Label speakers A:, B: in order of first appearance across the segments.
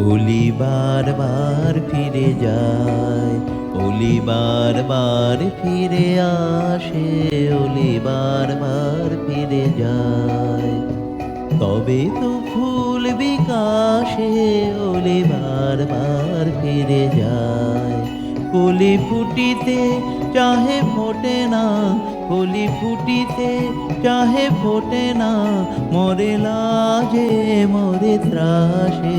A: অলি বারবার ফিরে যায়, অলি বারবার ফিরে আসে, অলি বারবার ফিরে যায়। তবে তো ফুল বিকাশে ওলে বারবার ফিরে যায় কলি ফুটিতে চাহে ফোটে না হোলি ফুটিতে চাহে ফোটে না মরে লাজে মরে ত্রাসে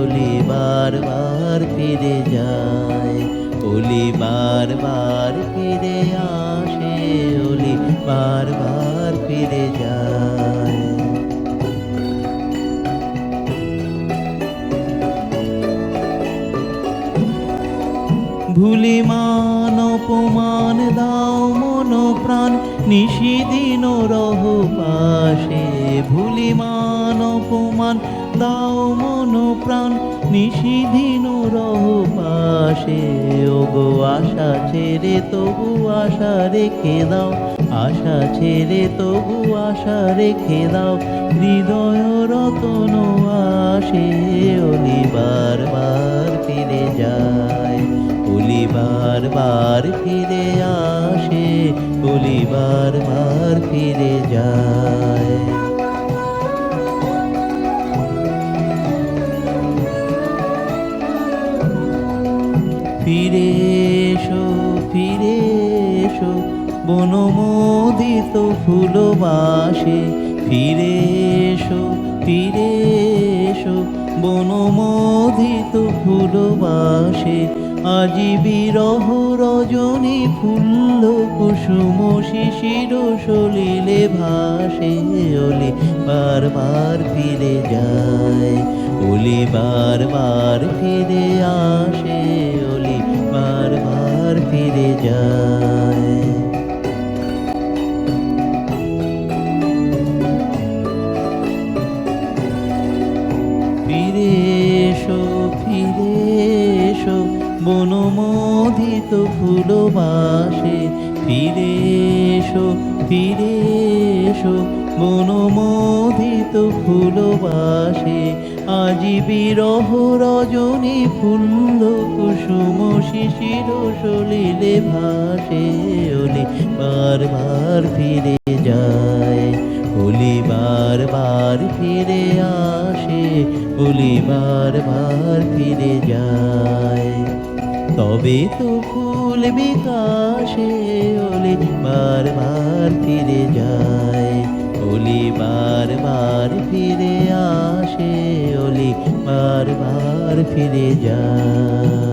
A: ওলি বারবার ফিরে যায় ওলি বারবার ভুলি মান অপমান দাও মন প্রাণ নিশিদিন রহ পাশে। ভুলি মান অপমান দাও মন প্রাণ নিশিদিন রহ পাশে। ওগো আশা ছেড়ে তবু আশা রেখে দাও, আশা ছেড়ে তবু আশা রেখে দাও। হৃদয় রতন আসে অলি বারবার বারবার ফিরে আসে অলি বারবার ফিরে যায়। ফিরে এসো ফিরে এসো, বনমোদিত ফুলবাসে। ফিরে এসো, ফিরে বনমোদিত ফুলবাসে আজি বিরহ রজনী ফুল্ল কুসুম শিশির সলিলে ভাসে ওলি বারবার ফিরে যায়, ওলি বারবার ফিরে আসে, ওলি বারবার ফিরে যায়। বনমোদিত ফুলবাসে। ফিরে এসো ফিরে এসো বনমোদিত ফুলবাসে। আজি বিরহ রজনী ফুল্ল কুসুম শিশির সলিলে ভাসে। ওলি বারবার ফিরে যায় ওলি বারবার ফিরে আসে। ওলি বারবার ফিরে যায়। তবে তো ফুল বিকাশে ওলি বারবার ফিরে যায় ওলি বারবার ফিরে আসে ওলি বারবার ফিরে যায়।